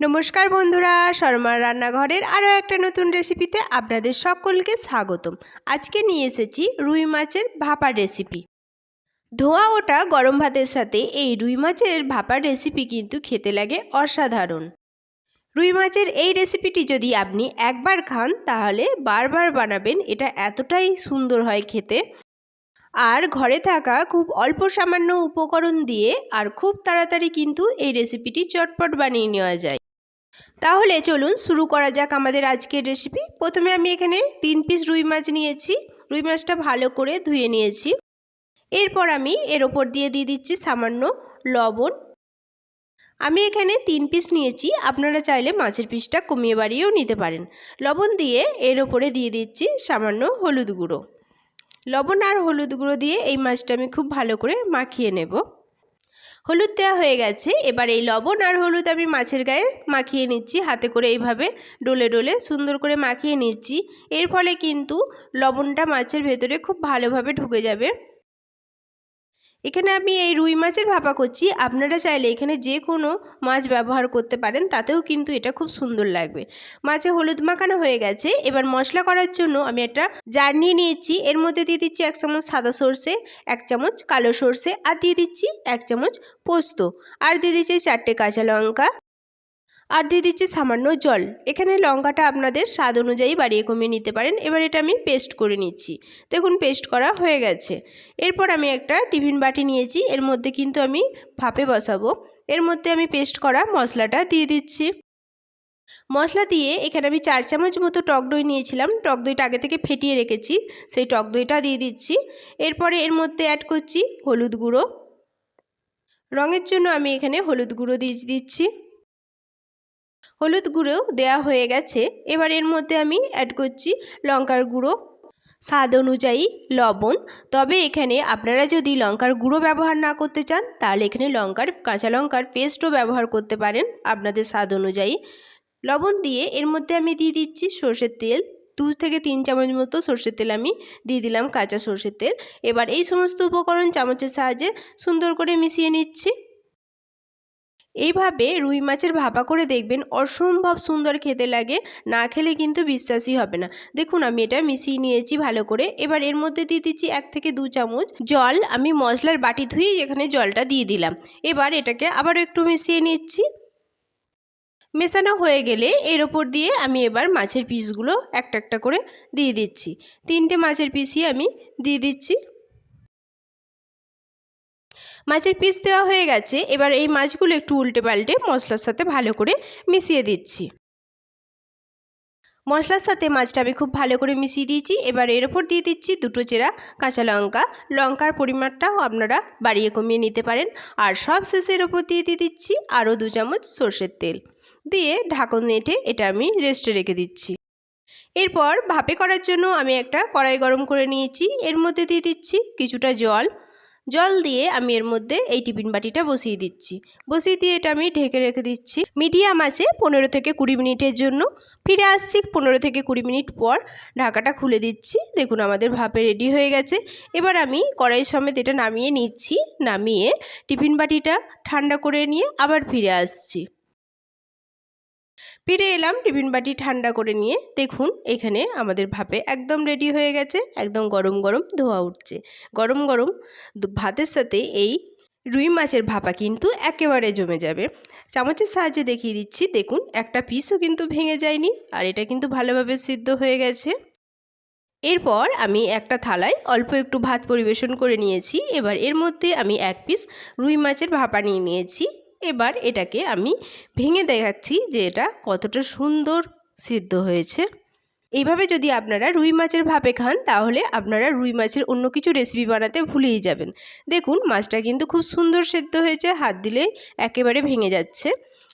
নমস্কার বন্ধুরা, শর্মার রান্নাঘরের আরও একটা নতুন রেসিপিতে আপনাদের সকলকে স্বাগতম। আজকে নিয়ে এসেছি রুই মাছের ভাপার রেসিপি ধোয়া ওটা গরম ভাতের সাথে এই রুই মাছের ভাপার রেসিপি কিন্তু খেতে লাগে অসাধারণ। রুই মাছের এই রেসিপিটি যদি আপনি একবার খান, তাহলে বারবার বানাবেন, এটা এতটাই সুন্দর হয় খেতে। আর ঘরে থাকা খুব অল্প সামান্য উপকরণ দিয়ে আর খুব তাড়াতাড়ি কিন্তু এই রেসিপিটি চটপট বানিয়ে নেওয়া যায়। তাহলে চলুন শুরু করা যাক আমাদের আজকের রেসিপি প্রথমে আমি এখানে তিন পিস রুই মাছ নিয়েছি। রুই মাছটা ভালো করে ধুয়ে নিয়েছি। এরপর আমি এর ওপর দিয়ে দিয়ে দিচ্ছি সামান্য লবণ। আমি এখানে তিন পিস নিয়েছি। আপনারা চাইলে মাছের পিসটা কমিয়ে বাড়িয়েও নিতে পারেন। লবণ দিয়ে এর ওপরে দিয়ে দিচ্ছি সামান্য হলুদ গুঁড়ো। লবণ আর হলুদ গুঁড়ো দিয়ে এই মাছটা আমি খুব ভালো করে মাখিয়ে নেব। হলুদ দেওয়া হয়ে গেছে। এবার এই লবণ আর হলুদ আমি মাছের গায়ে মাখিয়ে নিচ্ছি। হাতে করে এইভাবে ডোলে ডোলে সুন্দর করে মাখিয়ে নিচ্ছি। এর ফলে কিন্তু লবণটা মাছের ভেতরে খুব ভালোভাবে ঢুকে যাবে। এখানে আমি এই রুই মাছের ভাপা করছি। আপনারা চাইলে এখানে যে কোনো মাছ ব্যবহার করতে পারেন, তাতেও কিন্তু এটা খুব সুন্দর লাগবে। মাছে হলুদ মাখানো হয়ে গেছে। এবার মশলা করার জন্য আমি একটা জার নিয়ে নিয়েছি। এর মধ্যে দিয়ে দিচ্ছি এক চামচ সাদা সর্ষে, এক চামচ কালো সর্ষে, আর দিয়ে দিচ্ছি এক চামচ পোস্ত। আর দিয়ে দিচ্ছি চারটে কাঁচা লঙ্কা। আর দিয়ে দিচ্ছি সামান্য জল। এখানে লঙ্কাটা আপনাদের স্বাদ অনুযায়ী বাড়িয়ে কমিয়ে নিতে পারেন। এবার এটা আমি পেস্ট করে নিচ্ছি। দেখুন, পেস্ট করা হয়ে গেছে। এরপর আমি একটা টিফিন বাটি নিয়েছি। এর মধ্যে কিন্তু আমি ভাপে বসাবো। এর মধ্যে আমি পেস্ট করা মশলাটা দিয়ে দিচ্ছি। মশলা দিয়ে এখানে আমি চার চামচ মতো টক দই নিয়েছিলাম। টক দইটা আগে থেকে ফেটিয়ে রেখেছি। সেই টক দইটা দিয়ে দিচ্ছি। এরপরে এর মধ্যে অ্যাড করছি হলুদ গুঁড়ো। রঙের জন্য আমি এখানে হলুদ গুঁড়ো দিয়ে দিচ্ছি। হলুদ গুঁড়ো দেওয়া হয়ে গেছে। এবার এর মধ্যে আমি অ্যাড করছি লঙ্কার গুঁড়ো। স্বাদ অনুযায়ী লবণ। তবে এখানে আপনারা যদি লঙ্কার গুঁড়ো ব্যবহার না করতে চান, তাহলে এখানে লঙ্কার, কাঁচা লঙ্কার পেস্টও ব্যবহার করতে পারেন আপনাদের স্বাদ অনুযায়ী। লবণ দিয়ে এর মধ্যে আমি দিয়ে দিচ্ছি সর্ষের তেল। দু থেকে তিন চামচ মতো সর্ষের তেল আমি দিয়ে দিলাম কাঁচা সর্ষের তেল। এবার এই সমস্ত উপকরণ চামচের সাহায্যে সুন্দর করে মিশিয়ে নিচ্ছি। এইভাবে রুই মাছের ভাপা করে দেখবেন অসম্ভব সুন্দর খেতে লাগে। না খেলে কিন্তু বিশ্বাসই হবে না। দেখুন, আমি এটা মিশিয়ে নিয়েছি ভালো করে। এবার এর মধ্যে দিয়ে দিচ্ছি এক থেকে দু চামচ জল। আমি মশলার বাটি ধুয়েই এখানে জলটা দিয়ে দিলাম। এবার এটাকে আবারও একটু মিশিয়ে নিচ্ছি। মেশানো হয়ে গেলে এর ওপর দিয়ে আমি এবার মাছের পিসগুলো একটা একটা করে দিয়ে দিচ্ছি। তিনটে মাছের পিসই আমি দিয়ে দিচ্ছি। মাছের পিস দেওয়া হয়ে গেছে। এবার এই মাছগুলো একটু উল্টে পাল্টে মশলার সাথে ভালো করে মিশিয়ে দিচ্ছি। মশলার সাথে মাছটা আমি খুব ভালো করে মিশিয়ে দিয়েছি। এবার এর ওপর দিয়ে দিচ্ছি দুটো চেরা কাঁচা লঙ্কা। লঙ্কার পরিমাণটাও আপনারা বাড়িয়ে কমিয়ে নিতে পারেন। আর সব শেষের ওপর দিয়ে দিয়ে দিচ্ছি আরও দু চামচ সর্ষের তেল। দিয়ে ঢাকন নেটে এটা আমি রেস্টে রেখে দিচ্ছি। এরপর ভাপে করার জন্য আমি একটা কড়াই গরম করে নিয়েছি। এর মধ্যে দিয়ে দিচ্ছি কিছুটা জল। জল দিয়ে আমি এর মধ্যে এই টিফিন বাটিটা বসিয়ে দিচ্ছি। বসিয়ে দিয়ে এটা আমি ঢেকে রেখে দিচ্ছি। মিডিয়াম আছে পনেরো থেকে কুড়ি মিনিটের জন্য। ফিরে আসছি পনেরো থেকে কুড়ি মিনিট পর ঢাকাটা খুলে দিচ্ছি। দেখুন আমাদের ভাপে রেডি হয়ে গেছে। এবার আমি কড়াই সমেত এটা নামিয়ে নিচ্ছি। নামিয়ে টিফিন বাটিটা ঠান্ডা করে নিয়ে আবার ফিরে আসছি। ফিরে এলাম টিফিন বাটি ঠান্ডা করে নিয়ে। দেখুন, এখানে আমাদের ভাপে একদম রেডি হয়ে গেছে। একদম গরম গরম ধোয়া উঠছে। গরম গরম ভাতের সাথে এই রুই মাছের ভাপা কিন্তু একেবারে জমে যাবে। চামচের সাহায্যে দেখিয়ে দিচ্ছি। দেখুন, একটা পিসও কিন্তু ভেঙে যায়নি আর এটা কিন্তু ভালোভাবে সিদ্ধ হয়ে গেছে। এরপর আমি একটা থালায় অল্প একটু ভাত পরিবেশন করে নিয়েছি। এবার এর মধ্যে আমি এক পিস রুই মাছের ভাপা নিয়ে নিয়েছি। এবার এটাকে আমি ভেঙে দেখাচ্ছি যে এটা কতটা সুন্দর সিদ্ধ হয়েছে। এইভাবে যদি আপনারা রুই মাছের ভাপে খান, তাহলে আপনারা রুই মাছের অন্য কিছু রেসিপি বানাতে ভুলেই যাবেন। দেখুন, মাছটা কিন্তু খুব সুন্দর সেদ্ধ হয়েছে, হাত দিলে একেবারে ভেঙে যাচ্ছে।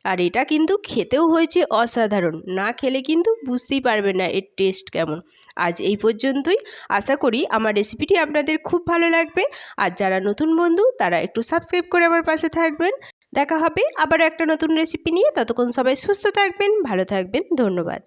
আর এটা কিন্তু খেতেও হয়েছে অসাধারণ, না খেলে কিন্তু বুঝতেই পারবেন না এর টেস্ট কেমন। আজ এই পর্যন্তই। আশা করি আমার রেসিপিটি আপনাদের খুব ভালো লাগবে। আর যারা নতুন বন্ধু, তারা একটু সাবস্ক্রাইব করে আমার পাশে থাকবেন। দেখা হবে আবার একটা নতুন রেসিপি নিয়ে। ততক্ষণ সবাই সুস্থ থাকবেন ভালো থাকবেন। ধন্যবাদ।